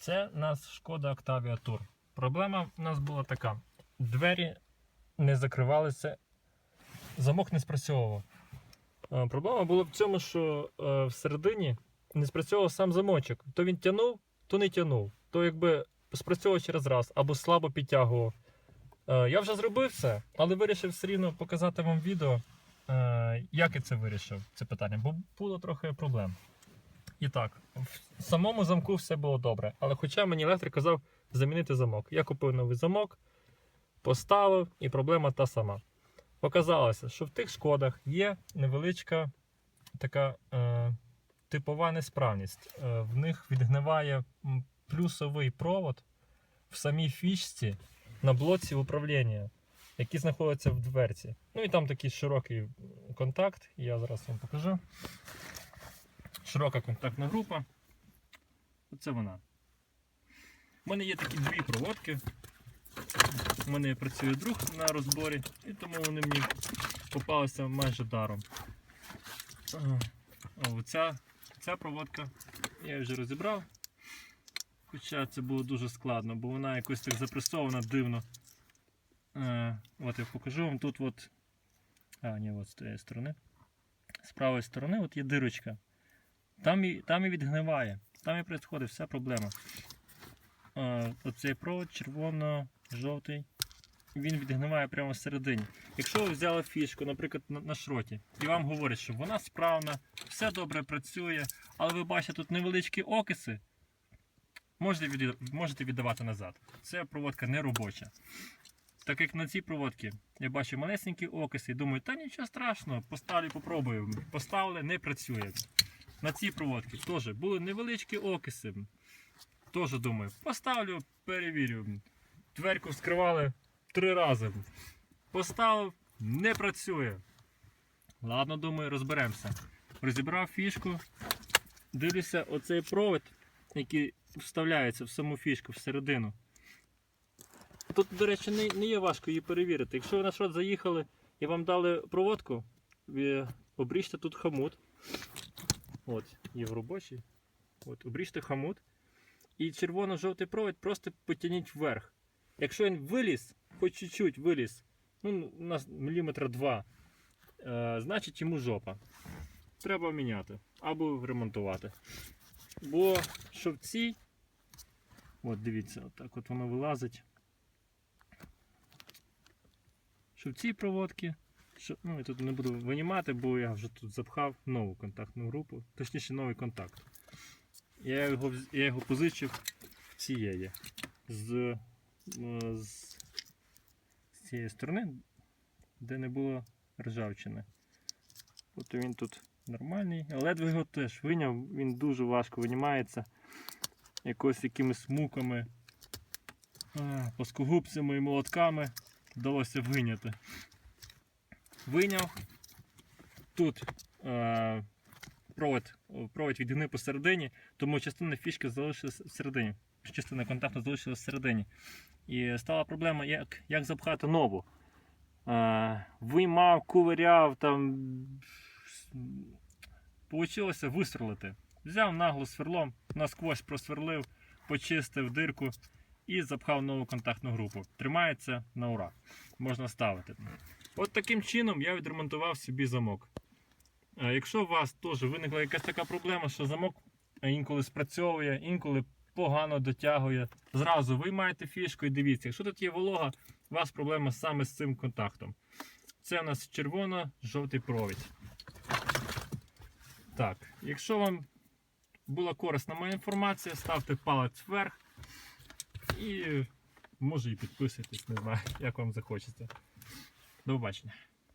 Це у нас шкода Octavia Tour. Проблема у нас була така: двері не закривалися, замок не спрацьовував. Е, Проблема була в цьому, що е, всередині не спрацьовував сам замочок. То він тягнув, то не тягнув. То якби спрацьовував через раз або слабо підтягував. Е, Я вже зробив все, але вирішив все рівно показати вам відео, як я це вирішив, це питання, бо було трохи проблем. І так, в самому замку все було добре, але хоча мені електрик казав замінити замок. Я купив новий замок, поставив, і проблема та сама. Показалося, що в тих шкодах є невеличка така е, типова несправність. Е, в них відгниває плюсовий провод в самій фішці на блоці управління, які знаходяться в дверці. Ну і там такий широкий контакт, я зараз вам покажу. Широка контактна група. Оце вона. У мене є такі дві проводки. У мене працює друг на розборі, і тому вони мені попалися майже даром. Ага. О, ця, ця проводка я вже розібрав. Хоча це було дуже складно, бо вона якось так запресована дивно. Е, от я покажу вам тут от. А, ні, от з тієї сторони. З правої сторони от є дирочка. Там і, там і відгниває. Там і відбувається вся проблема. Е, оцей провод червоно-жовтий. Він відгниває прямо всередині. Якщо ви взяли фішку, наприклад, на, на шроті, і вам говорять, що вона справна, все добре працює, але ви бачите тут невеличкі окиси, можете, від, можете віддавати назад. Це проводка не робоча. Так як на цій проводці я бачу малесенькі окиси і думаю, та нічого страшного, поставлю, попробую. Поставили, не працює. На цій проводці теж були невеличкі окиси. Теж думаю, поставлю, перевірю. Дверку вскривали три рази. Поставив, не працює. Ладно, думаю, розберемося. Розібрав фішку. Дивлюся, оцей провід, який вставляється в саму фішку всередину. Тут, до речі, не, не є важко її перевірити. Якщо ви на шрот заїхали і вам дали проводку, обріжте тут хамут. От, є в робочій. От, обріжте хамут. І червоно-жовтий провід просто потягніть вверх. Якщо він виліз, хоч чуть-чуть виліз, ну, у нас міліметра два, е, значить йому жопа. Треба міняти або ремонтувати. Бо цій, от дивіться, отак от воно вилазить. Цій проводці, що, ну я тут не буду винімати, бо я вже тут запхав нову контактну групу, точніше новий контакт. Я його, я його позичив цієї. З, е, з, з цієї сторони, де не було ржавчини. От він тут нормальний. Ледве його теж виняв, він дуже важко винімається. Якось якимись муками, а, плоскогубцями і молотками вдалося виняти. Виняв. Тут е, провод, провод відгнив посередині, тому частина фішки залишилась всередині. Частина контакту залишилась всередині. І стала проблема, як, як запхати нову. Е, виймав, кувиряв, там. Получилося висверлити. Взяв нагло сверлом, насквозь просверлив, почистив дирку і запхав нову контактну групу. Тримається на ура. Можна ставити. От таким чином я відремонтував собі замок. Е, Якщо у вас теж виникла якась така проблема, що замок інколи спрацьовує, інколи погано дотягує, зразу виймайте фішку і дивіться, якщо тут є волога, у вас проблема саме з цим контактом. Це у нас червоно-жовтий провід. Так, якщо вам була корисна моя інформація, ставте палець вверх і може і підписуйтесь, не знаю, як вам захочеться. До побачення.